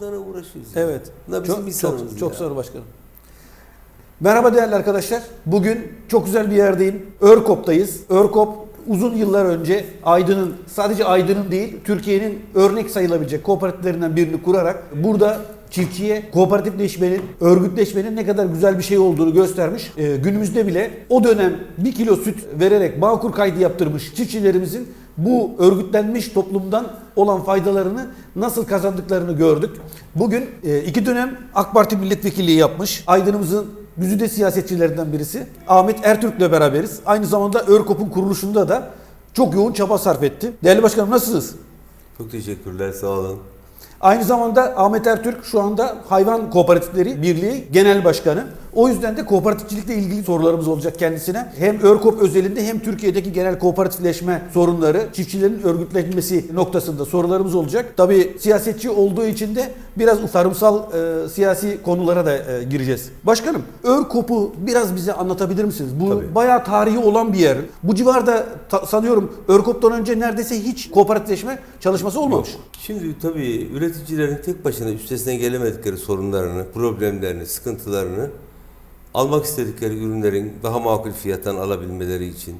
bunlara uğraşıyoruz. Evet. Bunlar bizim Çok, çok, çok olun başkanım. Merhaba değerli arkadaşlar. Bugün çok güzel bir yerdeyim. Örkop'tayız. Örkop uzun yıllar önce Aydın'ın sadece Aydın'ın değil Türkiye'nin örnek sayılabilecek kooperatiflerinden birini kurarak burada çiftçiye kooperatifleşmenin, örgütleşmenin ne kadar güzel bir şey olduğunu göstermiş. Ee, günümüzde bile o dönem bir kilo süt vererek Bağkur kaydı yaptırmış çiftçilerimizin bu örgütlenmiş toplumdan olan faydalarını nasıl kazandıklarını gördük. Bugün e, iki dönem AK Parti milletvekilliği yapmış. Aydın'ımızın güzide siyasetçilerinden birisi. Ahmet Ertürk'le beraberiz. Aynı zamanda Örkop'un kuruluşunda da çok yoğun çaba sarf etti. Değerli başkanım nasılsınız? Çok teşekkürler sağ olun. Aynı zamanda Ahmet Ertürk şu anda Hayvan Kooperatifleri Birliği Genel Başkanı. O yüzden de kooperatifçilikle ilgili sorularımız olacak kendisine. Hem Örkop özelinde hem Türkiye'deki genel kooperatifleşme sorunları, çiftçilerin örgütlenmesi noktasında sorularımız olacak. Tabii siyasetçi olduğu için de biraz tarımsal e, siyasi konulara da e, gireceğiz. Başkanım, Örkop'u biraz bize anlatabilir misiniz? Bu Tabii. bayağı tarihi olan bir yer. Bu civarda sanıyorum Örkop'tan önce neredeyse hiç kooperatifleşme çalışması olmamış. Şimdi tabii üreticilerin tek başına üstesinden gelemedikleri sorunlarını, problemlerini, sıkıntılarını almak istedikleri ürünlerin daha makul fiyattan alabilmeleri için,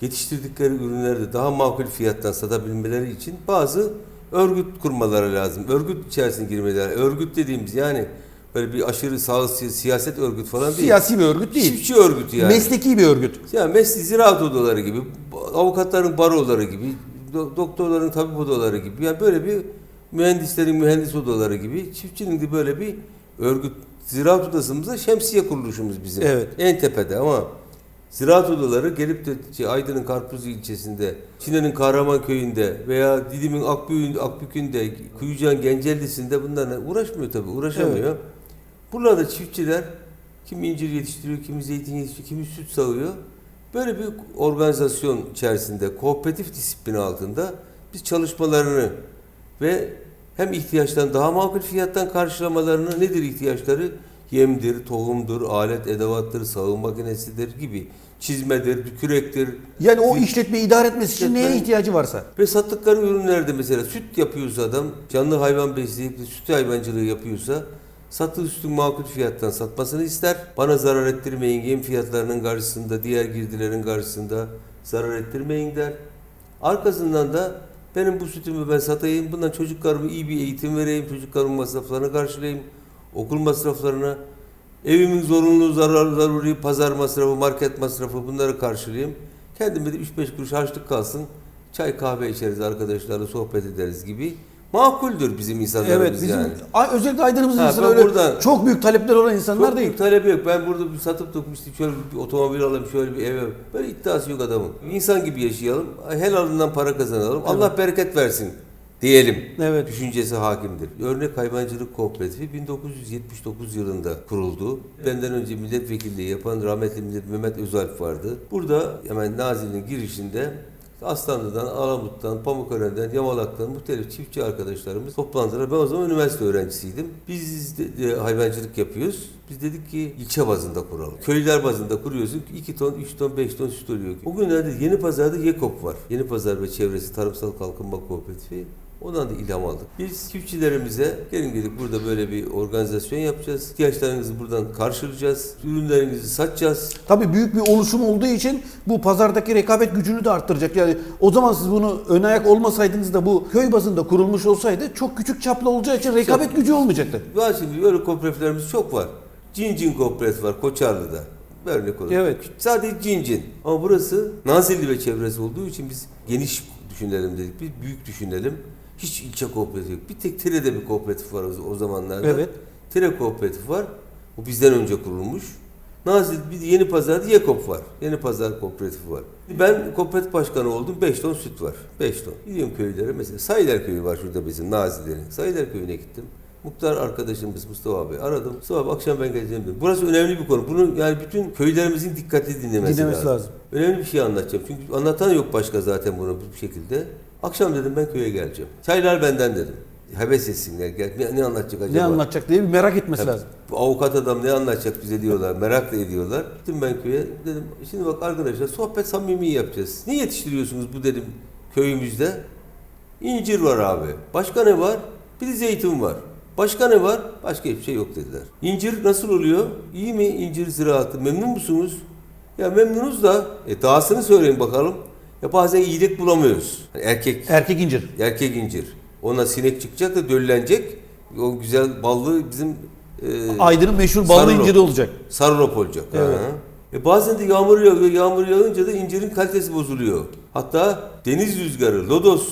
yetiştirdikleri ürünleri de daha makul fiyattan satabilmeleri için bazı örgüt kurmaları lazım. Örgüt içerisine girmeleri. Örgüt dediğimiz yani böyle bir aşırı sağ siyaset örgüt falan değil. Siyasi bir örgüt değil. Çiftçi örgütü yani. Mesleki bir örgüt. Yani mesleği ziraat odaları gibi, avukatların baroları gibi, do- doktorların tabip odaları gibi. Yani böyle bir mühendislerin mühendis odaları gibi çiftçinin de böyle bir örgüt. Ziraat odasımızda şemsiye kuruluşumuz bizim. Evet. En tepede ama ziraat odaları gelip de şey, Aydın'ın Karpuzlu ilçesinde, Çine'nin Kahraman köyünde veya Didim'in Akbük'ün, Akbük'ünde, Kuyucan Gencelli'sinde bunlarla uğraşmıyor tabii, uğraşamıyor. Buralarda çiftçiler kim incir yetiştiriyor, kimi zeytin yetiştiriyor, kimi süt sağıyor. Böyle bir organizasyon içerisinde, kooperatif disiplini altında biz çalışmalarını ve hem ihtiyaçtan daha makul fiyattan karşılamalarını nedir ihtiyaçları? Yemdir, tohumdur, alet edevattır, sağım makinesidir gibi, çizmedir, kürektir. Yani o işletmeyi idare etmesi için neye ihtiyacı varsa. ve sattıkları ürünlerde mesela süt yapıyorsa adam, canlı hayvan besleyip süt hayvancılığı yapıyorsa sattığı sütün makul fiyattan satmasını ister. Bana zarar ettirmeyin yem fiyatlarının karşısında, diğer girdilerin karşısında zarar ettirmeyin der. Arkasından da benim bu sütümü ben satayım, bundan çocuklarıma iyi bir eğitim vereyim, çocuklarımın masraflarını karşılayayım, okul masraflarına, evimin zorunlu zarar, zaruri pazar masrafı, market masrafı bunları karşılayayım. Kendime de 3-5 kuruş harçlık kalsın, çay kahve içeriz arkadaşlarla sohbet ederiz gibi. Makuldür bizim insanlarımız Evet, bizim yani. Ay- özellikle Aydın'ımızın insanı öyle buradan- çok büyük talepler olan insanlar Çok değil. büyük talebi yok. Ben burada bir satıp işte şöyle bir otomobil alayım, şöyle bir eve. Böyle iddiası yok adamın. İnsan gibi yaşayalım. Helalından para kazanalım. Allah bereket versin diyelim. Evet. Düşüncesi hakimdir. Örnek Hayvancılık Kooperatifi 1979 yılında kuruldu. Benden önce milletvekilliği yapan rahmetli millet Mehmet Özalp vardı. Burada hemen Nazilli'nin girişinde Aslanlı'dan, Alamut'tan, Pamukören'den, Yamalak'tan muhtelif çiftçi arkadaşlarımız toplandılar. Ben o zaman üniversite öğrencisiydim. Biz de, de hayvancılık yapıyoruz. Biz dedik ki ilçe bazında kuralım. Köylüler bazında kuruyorsun. 2 ton, 3 ton, 5 ton süt oluyor. O günlerde Yeni Pazar'da YEKOP var. Yeni Pazar ve çevresi Tarımsal Kalkınma Kooperatifi. Ondan da ilham aldık. Biz çiftçilerimize gelin dedik burada böyle bir organizasyon yapacağız. İhtiyaçlarınızı buradan karşılayacağız. Ürünlerinizi satacağız. Tabii büyük bir oluşum olduğu için bu pazardaki rekabet gücünü de arttıracak. Yani o zaman siz bunu ön ayak olmasaydınız da bu köy bazında kurulmuş olsaydı çok küçük çaplı olacağı için rekabet gücü olmayacaktı. Var şimdi böyle kooperatiflerimiz çok var. Cincin kooperatif var Koçarlı'da. Örnek olarak. Evet. Sadece Cincin. Ama burası Nazilli ve çevresi olduğu için biz geniş düşünelim dedik. Biz büyük düşünelim. Hiç ilçe kooperatifi yok. Bir tek Tire'de bir kooperatif var o, zamanlarda. Evet. Tire kooperatif var. O bizden önce kurulmuş. Nazilli bir Yeni Pazar'da Yekop var. Yeni Pazar Kooperatifi var. Ben kooperatif başkanı oldum. 5 ton süt var. 5 ton. Gidiyorum köylere mesela. Sayılar Köyü var şurada bizim Nazilli'nin. Sayılar Köyü'ne gittim. Muhtar arkadaşımız Mustafa abi aradım. Mustafa abi akşam ben geleceğim dedim. Burası önemli bir konu. Bunu yani bütün köylerimizin dikkatli dinlemesi, Dinlemesi lazım. lazım. Önemli bir şey anlatacağım. Çünkü anlatan yok başka zaten bunu bu şekilde. Akşam dedim ben köye geleceğim. Çaylar benden dedim. Heves etsinler. Gel, ne, ne anlatacak acaba? Ne anlatacak diye bir merak etmesi Tabii, lazım. Bu avukat adam ne anlatacak bize diyorlar. Merak da ediyorlar. Gittim ben köye. Dedim şimdi bak arkadaşlar sohbet samimi yapacağız. Ne yetiştiriyorsunuz bu dedim köyümüzde? İncir var abi. Başka ne var? Bir de zeytin var. Başka ne var? Başka hiçbir şey yok dediler. İncir nasıl oluyor? İyi mi incir ziraatı? Memnun musunuz? Ya memnunuz da e, dahasını söyleyin bakalım. Ya bazen iyilik bulamıyoruz. Erkek Erkek incir. erkek incir. Ona sinek çıkacak da döllenecek. O güzel ballı bizim e, Aydın'ın meşhur ballı Sarı inciri olacak. sarılop olacak. Evet. Ha. E bazen de yağmur yağıyor. Yağmur yağınca da incirin kalitesi bozuluyor. Hatta deniz rüzgarı, lodos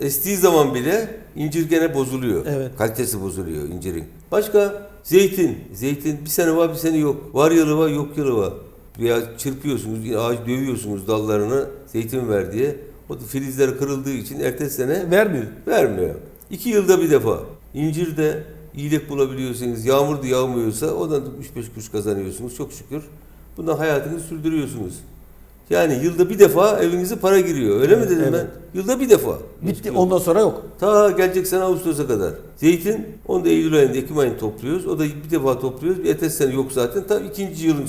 estiği zaman bile incir gene bozuluyor. Evet. Kalitesi bozuluyor incirin. Başka zeytin. Zeytin bir sene var bir sene yok. Var yılı var yok yılı var. Veya çırpıyorsunuz, ağaç dövüyorsunuz dallarını zeytin ver diye. O da filizleri kırıldığı için ertesi sene Vermiyor. Vermiyor. İki yılda bir defa. İncirde iyilik bulabiliyorsanız, yağmur da yağmıyorsa odan 3-5 kuruş kazanıyorsunuz çok şükür. Bundan hayatınızı sürdürüyorsunuz. Yani yılda bir defa evinize para giriyor. Öyle mi dedim Evet. ben? Yılda bir defa. Bitti. Ondan sonra yok. Ta gelecek sene Ağustos'a kadar. Zeytin, onu da Eylül ayında, Ekim ayında topluyoruz. O da bir defa topluyoruz. Bir ertesi sene yok zaten. Tam ikinci yılın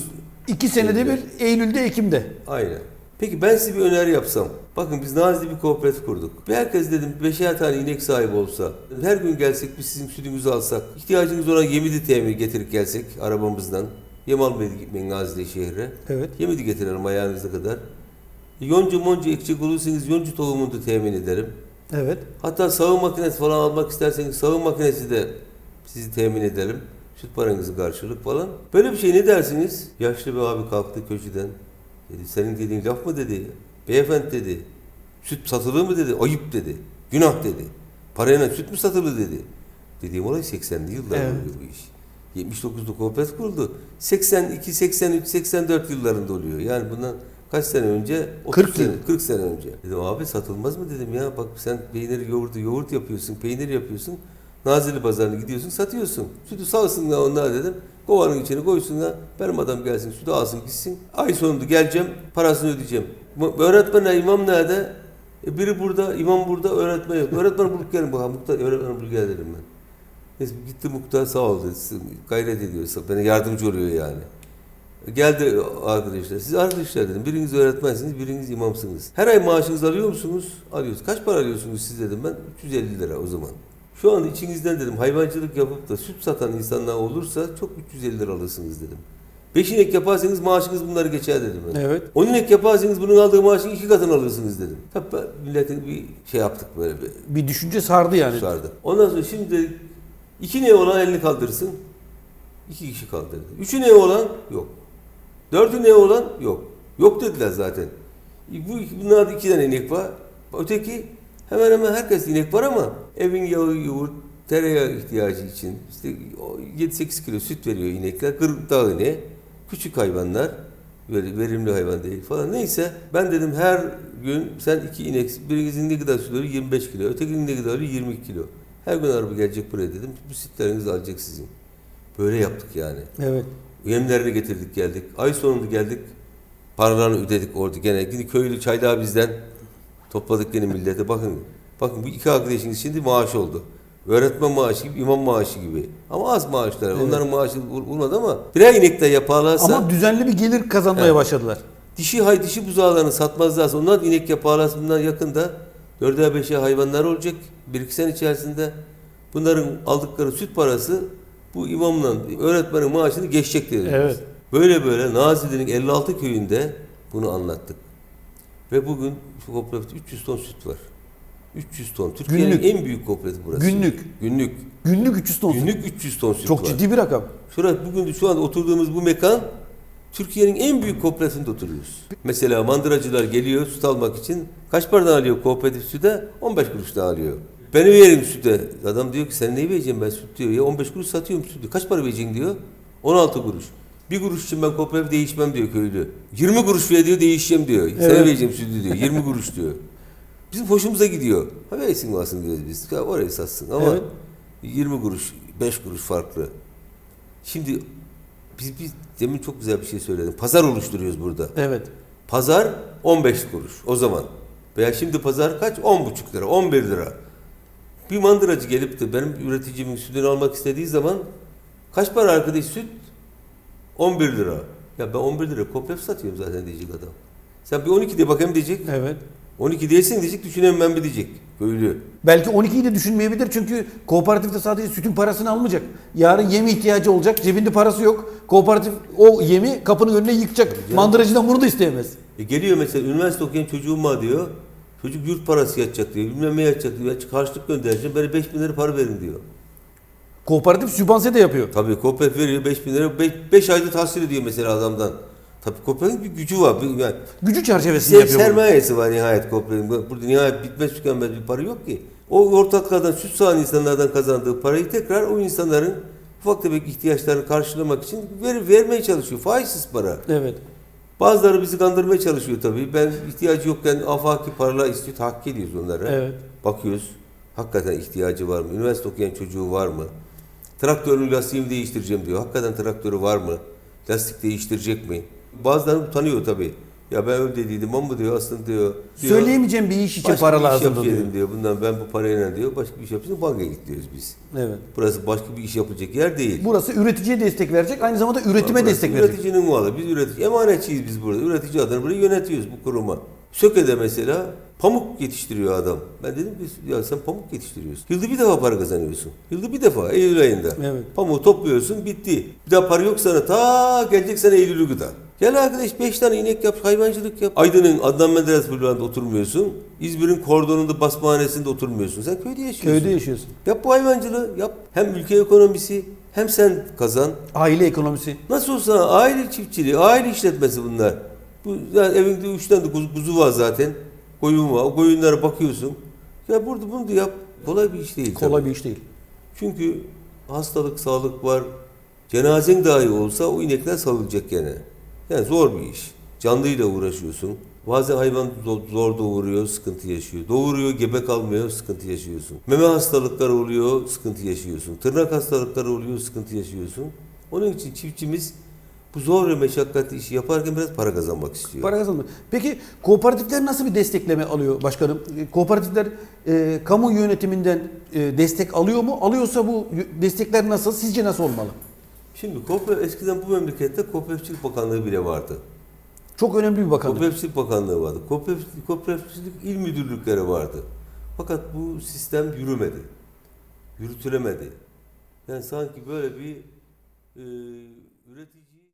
İki senede bir Eylül'de, Ekim'de. Aynen. Peki ben size bir öneri yapsam. Bakın biz Nazilli bir kooperatif kurduk. Bir herkes dedim beşer tane inek sahibi olsa. Her gün gelsek biz sizin sütünüzü alsak. ihtiyacınız olan yemi de temin getirip gelsek arabamızdan. Yem almaya gitmeyin Nazilli şehre. Evet. Yemi de getirelim ayağınıza kadar. Yonca monca ekecek olursanız yonca tohumunu da temin ederim. Evet. Hatta sağım makinesi falan almak isterseniz sağım makinesi de sizi temin edelim. Süt paranızı karşılık falan. Böyle bir şey ne dersiniz? Yaşlı bir abi kalktı köşeden. Dedi, senin dediğin laf mı dedi. Beyefendi dedi. Süt satılır mı dedi. Ayıp dedi. Günah dedi. Parayla süt mü satılır dedi. Dediğim olay 80'li yıllar Evet. bu iş. 79'da kooperatif kuruldu. 82, 83, 84 yıllarında oluyor. Yani bundan kaç sene önce? 30 40 sene, yıl. 40 sene önce. Dedim abi satılmaz mı dedim ya. Bak sen peynir yoğurdu, yoğurt yapıyorsun, peynir yapıyorsun. Nazilli pazarına gidiyorsun, satıyorsun. Sütü salsınlar onlar dedim. Kovanın içine koysunlar. Benim adam gelsin, sütü alsın gitsin. Ay sonunda geleceğim, parasını ödeyeceğim. Bu- Öğretmen ne, imam nerede? E biri burada, imam burada, öğretmen yok. Öğretmen bulup gelin bakalım. Öğretmen bulup gel dedim ben. Gitti muhtar sağ ol dedi. Gayret ediyor. Bana yardımcı oluyor yani. Geldi arkadaşlar. Siz arkadaşlar dedim. Biriniz öğretmensiniz, biriniz imamsınız. Her ay maaşınızı alıyor musunuz? Alıyoruz. Kaç para alıyorsunuz siz dedim ben. 350 lira o zaman. Şu anda içinizden dedim hayvancılık yapıp da süt satan insanlar olursa çok 350 lira alırsınız dedim. 5 inek yaparsanız maaşınız bunları geçer dedim ben. Evet. 10 inek yaparsanız bunun aldığı maaşın iki katını alırsınız dedim. Tabii milletin bir şey yaptık böyle bir Bir düşünce sardı yani. sardı. Ondan sonra şimdi iki ne olan elini kaldırsın. İki kişi kaldırdı. Üçü ne olan yok. Dördü ne olan yok. Yok dediler zaten. Bu bunlarda iki tane inek var. Öteki hemen hemen herkes inek var ama evin yağı, yoğurt, tereyağı ihtiyacı için işte o 7-8 kilo süt veriyor inekler. Gırgıdağ ineği. Küçük hayvanlar. Verimli hayvan değil falan. Neyse ben dedim her gün sen iki inek, birinizin ne kadar süt veriyor? 25 kilo. Ötekinin ne kadar veriyor? 20 kilo. Her gün araba gelecek buraya dedim. Bu sütlerinizi alacak sizin. Böyle yaptık yani. Evet. Yemlerini getirdik geldik. Ay sonunda geldik. Paralarını ödedik orada gene. Yine köylü çaydağı bizden topladık gene millete. Bakın bakın bu iki arkadaşın şimdi maaş oldu. Öğretmen maaşı gibi, imam maaşı gibi. Ama az maaşlar. Evet. Onların maaşı vur- vurmadı ama birer inek de yaparlarsa Ama düzenli bir gelir kazanmaya Evet. başladılar. dişi hay dişi buzağlarını satmazlarsa onlar inek yaparlarsa bundan yakında dörder beşer hayvanlar olacak. Bir iki sene içerisinde bunların aldıkları süt parası bu imamla öğretmenin maaşını geçecek diye. Evet. Böyle böyle Nazilli'nin 56 köyünde bunu anlattık. Ve bugün şu kooperatifte 300 ton süt var. 300 ton. Türkiye'nin en büyük kooperatif burası. Günlük. Günlük. Günlük 300 ton. Günlük 300 ton süt Çok var. ciddi bir rakam. Şurada bugün şu anda oturduğumuz bu mekan Türkiye'nin en büyük kooperatifinde oturuyoruz. Mesela mandıracılar geliyor süt almak için. Kaç paradan alıyor kooperatif süte? 15 kuruştan alıyor. Ben veririm süte. Adam diyor ki sen neyi vereceğim ben süt diyor. Ya 15 kuruş satıyorum sütü. Kaç para vereceksin diyor. 16 kuruş. Bir kuruş için ben kooperatif değişmem diyor köylü. 20 kuruş ver diyor değişeceğim diyor. Sana Evet. vereceğim sütü diyor. 20 kuruş diyor. Bizim hoşumuza gidiyor. Ha versin olsun diyoruz biz. Orayı satsın ama Evet. 20 kuruş, 5 kuruş farklı. Şimdi biz, biz demin çok güzel bir şey söyledim. Pazar oluşturuyoruz burada. Evet. Pazar 15 kuruş o zaman. Veya şimdi pazar kaç? 10,5 lira, 11 lira. Bir mandıracı gelip de benim üreticimin sütünü almak istediği zaman kaç para arkadaş süt? 11 lira. Ya ben 11 lira kooperatif satıyorum zaten diyecek adam. Sen bir 12 de bakayım diyecek. Evet. 12 değilsin diyecek, düşünemem ben bir diyecek. Köylü. Belki 12'yi de düşünmeyebilir çünkü kooperatifte sadece sütün parasını almayacak. Yarın yeme ihtiyacı olacak. Cebinde parası yok. Kooperatif o yemi kapının önüne yıkacak. Mandıracıdan bunu da isteyemez. E geliyor mesela üniversite okuyan çocuğum var diyor. Çocuk yurt parası yatacak diyor. Bilmem ne yatacak diyor. Karşılık göndereceğim. Bana 5 bin lira para verin diyor. Kooperatif sübvanse de yapıyor. Tabii kooperatif veriyor 5 bin lira. 5 ayda tahsil ediyor mesela adamdan. Tabii kooperatifin bir gücü var. Bir, yani Gücü çerçevesinde yapıyor. bunu. sermayesi var nihayet kooperatifin. Burada nihayet bitmez tükenmez bir para yok ki. O ortaklardan, süt sağan insanlardan kazandığı parayı tekrar o insanların ufak tefek ihtiyaçlarını karşılamak için ver, vermeye çalışıyor. Faizsiz para. Evet. Bazıları bizi kandırmaya çalışıyor tabii. Ben ihtiyacı yokken afaki paralar istiyor. Tahkik ediyoruz onlara. Evet. Bakıyoruz. Hakikaten ihtiyacı var mı? Üniversite okuyan çocuğu var mı? Traktörün lastiğimi değiştireceğim diyor. Hakikaten traktörü var mı? Lastik değiştirecek mi? Bazıları utanıyor tabii. Ya ben öyle dediydim ama diyor aslında diyor. diyor Söyleyemeyeceğim bir iş için başka para bir iş lazım diyor. diyor. Bundan ben bu parayla diyor. Başka bir iş yapacağım. Bankaya gidiyoruz biz. Evet. Burası başka bir iş yapılacak yer değil. Burası üreticiye destek verecek, aynı zamanda üretime Burası destek verecek. Üreticinin malı. Biz üretici. Emanetçiyiz biz burada. Üretici adına burayı yönetiyoruz bu kuruma. Söke'de mesela pamuk yetiştiriyor adam. Ben dedim ki ya sen pamuk yetiştiriyorsun. Yılda bir defa para kazanıyorsun. Yılda bir defa Eylül ayında. Evet. Pamuğu topluyorsun bitti. Bir daha para yok sana ta gelecek sene Eylül'ü gıda. Gel arkadaş 5 tane inek yap, hayvancılık yap. Aydın'ın Adnan Menderes Bulvarı'nda oturmuyorsun. İzmir'in kordonunda basmahanesinde oturmuyorsun. Sen köyde yaşıyorsun. Köyde yaşıyorsun. Yap bu hayvancılığı, yap. Hem ülke ekonomisi, hem sen kazan. Aile ekonomisi. Nasıl olsa aile çiftçiliği, aile işletmesi bunlar. Bu yani evinde üç tane de kuzu, var zaten. Koyun var. O koyunlara bakıyorsun. Ya burada bunu da yap. Kolay bir iş değil. Kolay tabii. bir iş değil. Çünkü hastalık, sağlık var. Cenazen dahi olsa o inekler salınacak gene. Yani zor bir iş. Canlıyla uğraşıyorsun. Bazen hayvan zor, doğuruyor, sıkıntı yaşıyor. Doğuruyor, gebe kalmıyor, sıkıntı yaşıyorsun. Meme hastalıkları oluyor, sıkıntı yaşıyorsun. Tırnak hastalıkları oluyor, sıkıntı yaşıyorsun. Onun için çiftçimiz bu zor ve meşakkatli işi yaparken biraz para kazanmak istiyor. Para kazanmak. Peki kooperatifler nasıl bir destekleme alıyor başkanım? E, Kooperatifler e, kamu yönetiminden e, destek alıyor mu? Alıyorsa bu destekler nasıl? Sizce nasıl olmalı? Şimdi kooperatif, eskiden bu memlekette Kooperatifçilik Bakanlığı bile vardı. Çok önemli bir bakanlık. Kooperatifçilik Bakanlığı vardı. Kooperatifçilik, kooperatifçilik il müdürlükleri vardı. Fakat bu sistem yürümedi. Yürütülemedi. Yani sanki böyle bir e,